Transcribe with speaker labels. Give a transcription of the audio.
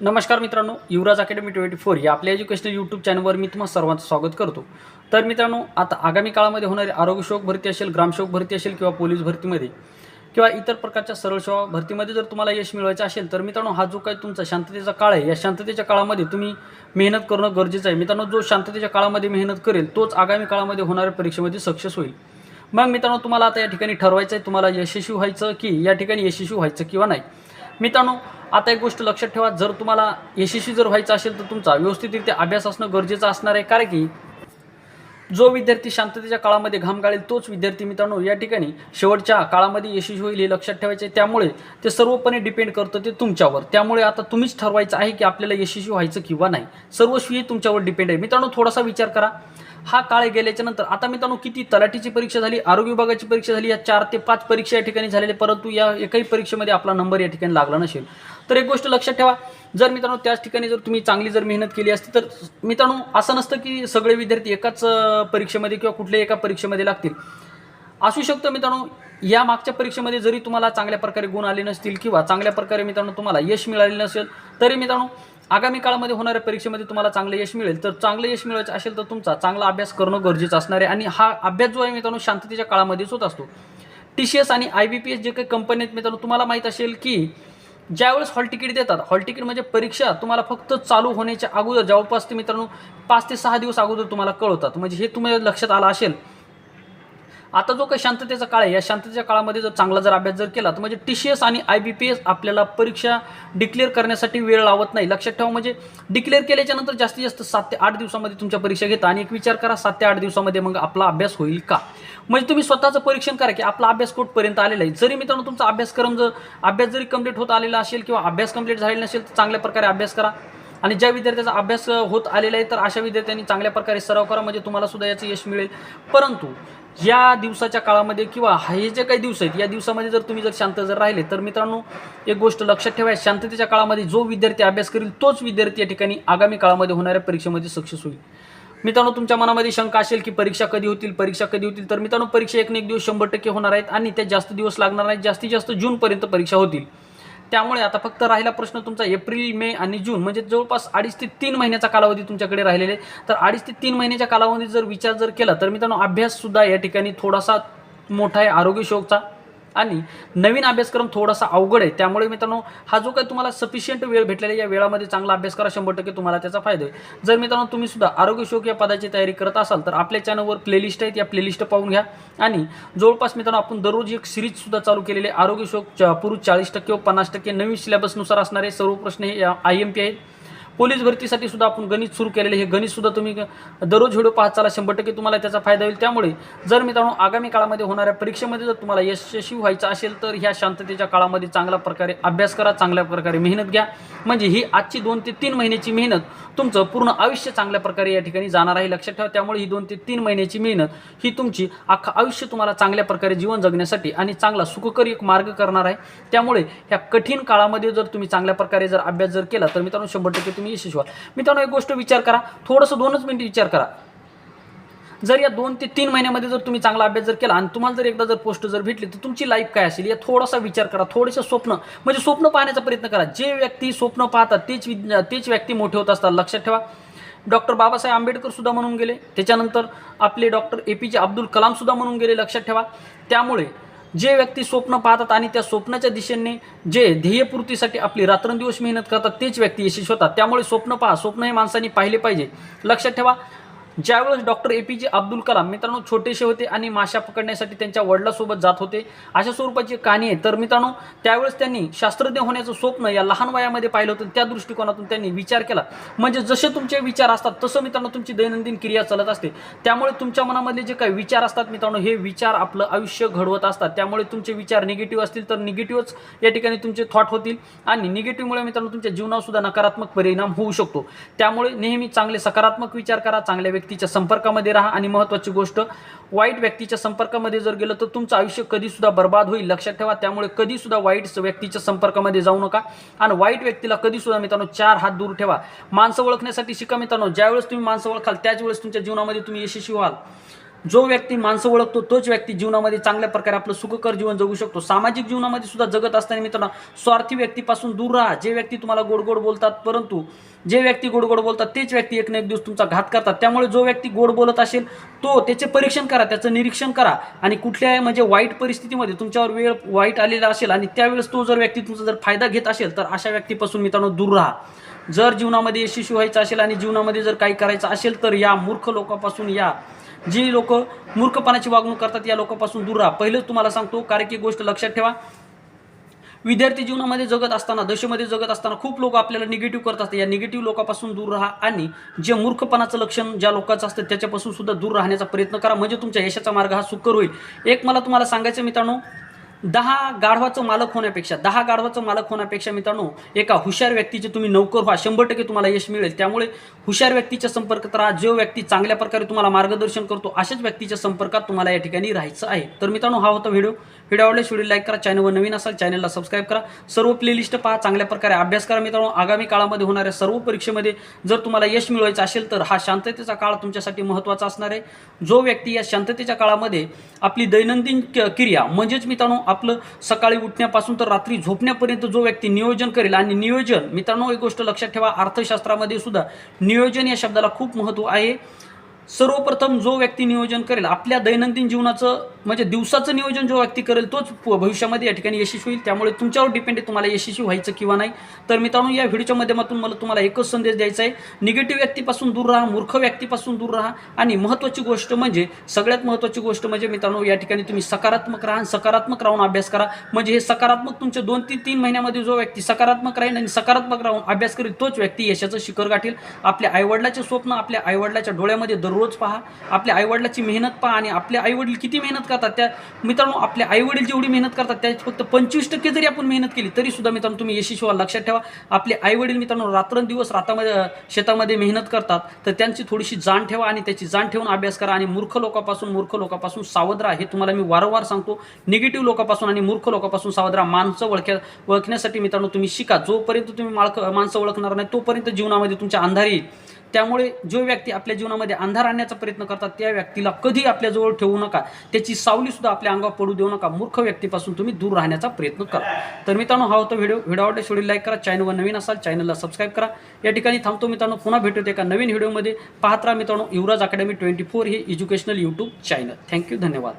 Speaker 1: नमस्कार मित्रांनो Yuvraj academy twenty four या आपल्या एज्युकेशनल यूट्यूब चॅनलवर मी तुम्हाला सर्वांचं स्वागत करतो. तर मित्रांनो आता आगामी काळामध्ये होणारी आरोग्यसेवक भरती असेल ग्रामसेवक भरती असेल किंवा पोलीस भरतीमध्ये किंवा इतर प्रकारच्या सरळ सेवा भरतीमध्ये जर तुम्हाला यश मिळवायचं असेल तर मित्रांनो हा जो काही तुमचा शांततेचा काळ आहे या शांततेच्या काळामध्ये तुम्ही मेहनत करणं गरजेचं आहे. मित्रांनो जो शांततेच्या काळामध्ये मेहनत करेल तोच आगामी काळामध्ये होणाऱ्या परीक्षेमध्ये सक्सेस होईल. मग मित्रांनो तुम्हाला आता या ठिकाणी ठरवायचं आहे तुम्हाला यशस्वी व्हायचं की या ठिकाणी यशस्वी व्हायचं किंवा नाही. मित्रांनो आता एक गोष्ट लक्षात ठेवा जर तुम्हाला यशस्वी जर व्हायचं असेल तर तुमचा व्यवस्थितरित्या अभ्यास असणं गरजेचं असणार आहे. कारण की जो विद्यार्थी शांततेच्या काळामध्ये घाम गाळेल तोच विद्यार्थी मित्रांनो या ठिकाणी शेवटच्या काळामध्ये यशस्वी होईल हे लक्षात ठेवायचे त्यामुळे ते सर्वपणे डिपेंड करतं ते तुमच्यावर. त्यामुळे आता तुम्हीच ठरवायचं आहे की आपल्याला यशस्वी व्हायचं किंवा नाही. सर्वस्वी हे तुमच्यावर डिपेंड आहे. मित्रांनो थोडासा विचार करा. हा काळ गेल्याच्यानंतर. आता मित्रांनो किती तलाठीची परीक्षा झाली आरोग्य विभागाची परीक्षा झाली या चार ते पाच परीक्षा या ठिकाणी झालेल्या परंतु या एकाही परीक्षेमध्ये आपला नंबर या ठिकाणी लागला नसेल. तर एक गोष्ट लक्षात ठेवा जर मित्रांनो त्याच ठिकाणी जर तुम्ही चांगली जर मेहनत केली असती तर मित्रांनो असं नसतं की सगळे विद्यार्थी एकाच परीक्षेमध्ये किंवा कुठल्याही एका परीक्षेमध्ये लागतील. असू शकतं मित्रांनो या मागच्या परीक्षेमध्ये जरी तुम्हाला चांगल्या प्रकारे गुण आले नसतील किंवा चांगल्या प्रकारे मित्रांनो तुम्हाला यश मिळाले नसेल तरी मित्रांनो आगामी काळामध्ये होणाऱ्या परीक्षेमध्ये तुम्हाला चांगलं यश मिळेल. तर चांगलं यश मिळवायचं असेल तर तुमचा चांगला अभ्यास करणं गरजेचं असणार आहे आणि हा अभ्यास जो आहे मित्रांनो शांततेच्या काळामध्येच होत असतो. टी सी एस आणि आय बी पी एस जे काही कंपनी आहेत मित्रांनो तुम्हाला माहीत असेल की ज्यावेळेस हॉल तिकीट देतात हॉल तिकीट म्हणजे परीक्षा तुम्हाला फक्त चालू होण्याच्या अगोदर जवळपास ते मित्रांनो पाच ते सहा दिवस अगोदर तुम्हाला कळवतात. म्हणजे हे तुम्हाला लक्षात आलं असेल आता जो काही शांततेचा काळ आहे या शांततेच्या काळामध्ये जर चांगला जर अभ्यास जर केला तर म्हणजे टी सी एस आणि आय बी पी एस आपल्याला परीक्षा डिक्लेअर करण्यासाठी वेळ लावत नाही. लक्षात ठेवा म्हणजे डिक्लेअर केल्याच्यानंतर जास्तीत जास्त सात ते आठ दिवसामध्ये तुमच्या परीक्षा घेता आणि एक विचार करा सात ते आठ दिवसामध्ये मग आपला अभ्यास होईल का? म्हणजे तुम्ही स्वतःचं परीक्षण करा की आपला अभ्यास कुठपर्यंत आलेला आहे. जरी मित्रांनो तुमचा अभ्यासक्रम जर अभ्यास जरी कंप्लीट होत आलेला असेल किंवा अभ्यास कंप्लीट झालेला नसेल तर चांगल्या प्रकारे अभ्यास करा. आणि ज्या विद्यार्थ्याचा अभ्यास होत आलेला आहे तर अशा विद्यार्थ्यांनी चांगल्या प्रकारे सराव करा म्हणजे तुम्हाला सुद्धा याचं यश मिळेल. परंतु या दिवसाच्या काळामध्ये किंवा हे जे काही दिवस आहेत या दिवसामध्ये जर तुम्ही जर शांत जर राहिले तर मित्रांनो एक गोष्ट लक्षात ठेवा शांततेच्या काळामध्ये जो विद्यार्थी अभ्यास करेल तोच विद्यार्थी या ठिकाणी आगामी काळामध्ये होणाऱ्या परीक्षेमध्ये सक्सेस होईल. मित्रांनो तुमच्या मनामध्ये शंका असेल की परीक्षा कधी होतील परीक्षा कधी होतील तर मित्रांनो परीक्षा एक ना एक दिवस शंभर टक्के होणार आहेत आणि त्या जास्त दिवस लागणार नाहीत जास्तीत जास्त जूनपर्यंत परीक्षा होतील. त्यामुळे आता फक्त राहिला प्रश्न तुमचा एप्रिल मे आणि जून म्हणजे जवळपास अडीच ते तीन महिन्याचा कालावधी तुमच्याकडे राहिलेले आहे. तर अडीच ते तीन महिन्याच्या कालावधीत जर विचार जर केला तर मित्रांनो अभ्याससुद्धा या ठिकाणी थोडासा मोठा आहे आरोग्य शोकचा आणि नवीन अभ्यासक्रम थोडासा अवघड आहे. त्यामुळे मित्रांनो हा जो काही तुम्हाला सफिशियंट वेळ भेटलेला आहे, या वेळामध्ये चांगला अभ्यास करा शंभर टक्के तुम्हाला त्याचा फायदा आहे. जर मित्रांनो तुम्ही सुद्धा आरोग्य शोक या पदाची तयारी करत असाल तर आपल्या चॅनलवर प्लेलिस्ट आहेत या प्लेलिस्ट पाहून घ्या. आणि जवळपास मित्रांनो आपण दररोज एक सिरीज सुद्धा चालू केलेली आहे. आरोग्य शोक च- पुरुष चाळीस टक्के व पन्नास टक्के नवीन सिलेबसनुसार असणारे सर्व प्रश्न हे आय एम पी आहेत. पोलीस भरतीसाठी सुद्धा आपण गणित सुरू केलेले हे गणित सुद्धा तुम्ही दररोज व्हिडिओ पाहत चाला. शंभर टक्के तुम्हाला त्याचा फायदा होईल. त्यामुळे जर मित्रांनो आगामी काळामध्ये होणाऱ्या परीक्षेमध्ये जर तुम्हाला यशस्वी व्हायचं असेल तर ह्या शांततेच्या काळामध्ये चांगल्या प्रकारे अभ्यास करा चांगल्या प्रकारे मेहनत घ्या. म्हणजे ही आजची दोन ते तीन महिन्याची मेहनत तुमचं पूर्ण आयुष्य चांगल्या प्रकारे या ठिकाणी जाणार आहे. लक्षात ठेवा त्यामुळे ही दोन ते तीन महिन्याची मेहनत ही तुमची अख्खं आयुष्य तुम्हाला चांगल्या प्रकारे जीवन जगण्यासाठी आणि चांगला सुखकर एक मार्ग करणार आहे. त्यामुळे ह्या कठीण काळामध्ये जर तुम्ही चांगल्या प्रकारे जर अभ्यास जर केला तर मित्रांनो शंभर टक्के तुम्ही यशस्वी व्हा. मित्रांनो एक गोष्ट विचार करा. थोडंसं दोनच मिनिट विचार करा. जर या दोन ते तीन महिन्यामध्ये जर तुम्ही चांगला अभ्यास जर केला आणि तुम्हाला जर एकदा जर पोस्ट जर भेटली तर तुमची लाईफ काय असेल? या थोडासा विचार करा. थोडेसे स्वप्न म्हणजे स्वप्न पाहण्याचा प्रयत्न करा. जे व्यक्ती स्वप्न पाहतात तेच विज्ञ तेच व्यक्ती मोठे होत असतात. लक्षात ठेवा. डॉक्टर बाबासाहेब आंबेडकर सुद्धा म्हणून गेले. त्याच्यानंतर आपले डॉक्टर ए पी जे अब्दुल कलाम सुद्धा म्हणून गेले. लक्षात ठेवा. त्यामुळे जे व्यक्ती स्वप्न पाहतात आणि त्या स्वप्नाच्या दिशेने जे ध्येयपूर्तीसाठी आपली रात्रंदिवस मेहनत करतात तेच व्यक्ती यशस्वी होतात. त्यामुळे स्वप्न पहा स्वप्न हे माणसांनी पाहिले पाहिजे. लक्षात ठेवा ज्यावेळेस डॉक्टर ए पी जे अब्दुल कलाम मित्रांनो छोटेसे होते आणि माशा पकडण्यासाठी त्यांच्या वडिलासोबत जात होते अशा स्वरूपाची कहाणी आहे. तर मित्रांनो त्यावेळेस त्यांनी शास्त्रज्ञ होण्याचं स्वप्न या लहान वयामध्ये पाहिलं होतं. त्या दृष्टिकोनातून त्यांनी विचार केला. म्हणजे जसे तुमचे विचार असतात तसं मित्रांनो तुमची दैनंदिन क्रिया चालत असते. त्यामुळे तुमच्या मनामधले जे काही विचार असतात मित्रांनो हे विचार आपलं आयुष्य घडवत असतात. त्यामुळे तुमचे विचार निगेटिव्ह असतील तर निगेटिव्हच या ठिकाणी तुमचे थॉट होतील आणि निगेटिव्हमुळे मित्रांनो तुमच्या जीवनावर सुद्धा नकारात्मक परिणाम होऊ शकतो. त्यामुळे नेहमी चांगले सकारात्मक विचार करा चांगल्या व्यक्तीच्या संपर्कामध्ये राहा आणि महत्त्वाची गोष्ट वाईट व्यक्तीच्या संपर्कामध्ये जर गेलं तर तुमचं आयुष्य कधीसुद्धा बर्बाद होईल. लक्षात ठेवा त्यामुळे कधीसुद्धा वाईट व्यक्तीच्या संपर्कामध्ये जाऊ नका. आणि वाईट व्यक्तीला कधीसुद्धा मित्रांनो चार हात दूर ठेवा. माणसं ओळखण्यासाठी शिका मित्रांनो. ज्यावेळेस तुम्ही माणसं ओळखाल त्याच वेळेस तुमच्या जीवनामध्ये तुम्ही यशस्वी व्हाल. जो व्यक्ती माणसं ओळखतो तोच व्यक्ती जीवनामध्ये चांगल्या प्रकारे आपलं सुखकर जीवन जगू शकतो. सामाजिक जीवनामध्ये सुद्धा जगत असताना मित्रांनो स्वार्थी व्यक्तीपासून दूर राहा. जे व्यक्ती तुम्हाला गोड गोड बोलतात परंतु जे व्यक्ती गोड गोड बोलतात तेच व्यक्ती एक ना एक दिवस तुमचा घात करतात. त्यामुळे जो व्यक्ती गोड बोलत असेल तो त्याचे परीक्षण करा त्याचं निरीक्षण करा. आणि कुठल्याही म्हणजे वाईट परिस्थितीमध्ये तुमच्यावर वेळ वाईट आलेला असेल आणि त्यावेळेस तो जर व्यक्ती तुमचा जर फायदा घेत असेल तर अशा व्यक्तीपासून मित्रांनो दूर राहा. जर जीवनामध्ये यशस्वी व्हायचं असेल आणि जीवनामध्ये जर काही करायचं असेल तर या मूर्ख लोकांपासून या जी लोक मूर्खपणाची वागणूक करतात या लोकांपासून दूर राहा. पहिलंच तुम्हाला सांगतो कारण की गोष्ट लक्षात ठेवा. विद्यार्थी जीवनामध्ये जगत असताना दशेमध्ये जगत असताना खूप लोक आपल्याला निगेटिव्ह करत असतात. या निगेटिव्ह लोकांपासून दूर राहा आणि जे मूर्खपणाचं लक्षण ज्या लोकांचं असतं त्याच्यापासून सुद्धा दूर राहण्याचा प्रयत्न करा. म्हणजे तुमच्या यशाचा मार्ग हा सुकर होईल. एक मला तुम्हाला सांगायचं मित्रांनो दहा गाढवाचं मालक होण्यापेक्षा दहा गाढवाचं मालक होण्यापेक्षा मित्रांनो एका हुशार व्यक्तीचे तुम्ही नोकर व्हा शंभर टक्के तुम्हाला यश मिळेल. त्यामुळे हुशार व्यक्तीच्या संपर्कात राहा जो व्यक्ती चांगल्या प्रकारे तुम्हाला मार्गदर्शन करतो अशाच व्यक्तीच्या संपर्कात तुम्हाला या ठिकाणी राहायचं आहे. तर मित्रांनो हा होता व्हिडिओ. व्हिडिओ आवडल्यास व्हिडिओ लाईक करा चॅनलवर नवीन असाल चॅनलला सबस्क्राईब करा. सर्व प्लेलिस्ट पहा चांगल्या प्रकारे अभ्यास करा मित्रांनो. आगामी काळामध्ये होणाऱ्या सर्व परीक्षेमध्ये जर तुम्हाला यश मिळवायचं असेल तर हा शांततेचा काळ तुमच्यासाठी महत्त्वाचा असणार आहे. जो व्यक्ती या शांततेच्या काळामध्ये आपली दैनंदिन क- क्रिया म्हणजेच मित्रांनो आपलं सकाळी उठण्यापासून तर रात्री झोपण्यापर्यंत जो व्यक्ती नियोजन करेल आणि नियोजन मित्रांनो एक गोष्ट लक्षात ठेवा अर्थशास्त्रामध्ये सुद्धा नियोजन या शब्दाला खूप महत्त्व आहे. सर्वप्रथम जो व्यक्ती नियोजन करेल आपल्या दैनंदिन जीवनाचं म्हणजे दिवसाचं नियोजन जो व्यक्ती करेल तोच भविष्यामध्ये या ठिकाणी यशस्वी होईल. त्यामुळे तुमच्यावर डिपेंड आहे तुम्हाला यशस्वी व्हायचं किंवा नाही. तर मित्रांनो या व्हिडिओच्या माध्यमातून मला तुम्हाला एकच संदेश द्यायचा आहे. निगेटिव्ह व्यक्तीपासून दूर राहा मूर्ख व्यक्तीपासून दूर राहा. आणि महत्त्वाची गोष्ट म्हणजे सगळ्यात महत्त्वाची गोष्ट म्हणजे मित्रांनो या ठिकाणी तुम्ही सकारात्मक राहा आणि सकारात्मक राहून अभ्यास करा. म्हणजे हे सकारात्मक तुमच्या दोन तीन तीन महिन्यामध्ये जो व्यक्ती सकारात्मक राहील आणि सकारात्मक राहून अभ्यास करेल तोच व्यक्ती यशाचं शिखर गाठील. आपल्या आईवडिलाचे स्वप्न आपल्या आईवडिलाच्या डोळ्यामध्ये रोज पहा आपल्या आईवडिलाची मेहनत पहा आणि आपले आईवडील किती मेहनत करतात. त्या मित्रांनो आपले आईवडील जेवढी मेहनत करतात त्याची फक्त पंचवीस टक्के जरी आपण मेहनत केली तरी सुद्धा मित्रांनो तुम्ही यशस्वी व्हा लक्षात ठेवा. आपले आईवडील मित्रांनो रात्रंदिवस रातामध्ये शेतामध्ये मेहनत करतात तर त्यांची थोडीशी जाण ठेवा आणि त्याची जाण ठेवून अभ्यास करा आणि मूर्ख लोकांपासून मूर्ख लोकांपासून सावध राहा. हे तुम्हाला मी वारंवार सांगतो निगेटिव्ह लोकांपासून आणि मूर्ख लोकांपासून सावध राहा. माणसं ओळख्या ओळखण्यासाठी मित्रांनो तुम्ही शिका. जोपर्यंत तुम्ही माळख माणसं ओळखणार नाही तोपर्यंत जीवनामध्ये तुमच्या अंधारी येईल त्यामुळे जो व्यक्ती आपल्या जीवनामध्ये अंधार आणण्याचा प्रयत्न करतात त्या व्यक्तीला कधी आपल्याजवळ ठेवू नका. त्याची सावली सुद्धा आपल्या अंगावर पडू देऊ नका. मूर्ख व्यक्तीपासून तुम्ही दूर राहण्याचा प्रयत्न करा. तर मित्रांनो हा होता व्हिडिओ. व्हिडिओ आवडल्यास शेवटी लाईक करा चॅनलवर नवीन असाल चॅनलला सबस्क्राईब करा. या ठिकाणी थांबतो मित्रांनो. पुन्हा भेटूया एका नवीन व्हिडिओमध्ये. पाहत राहा मित्रांनो युवराज अकॅडमी ट्वेंटी फोर हे educational YouTube channel thank you धन्यवाद.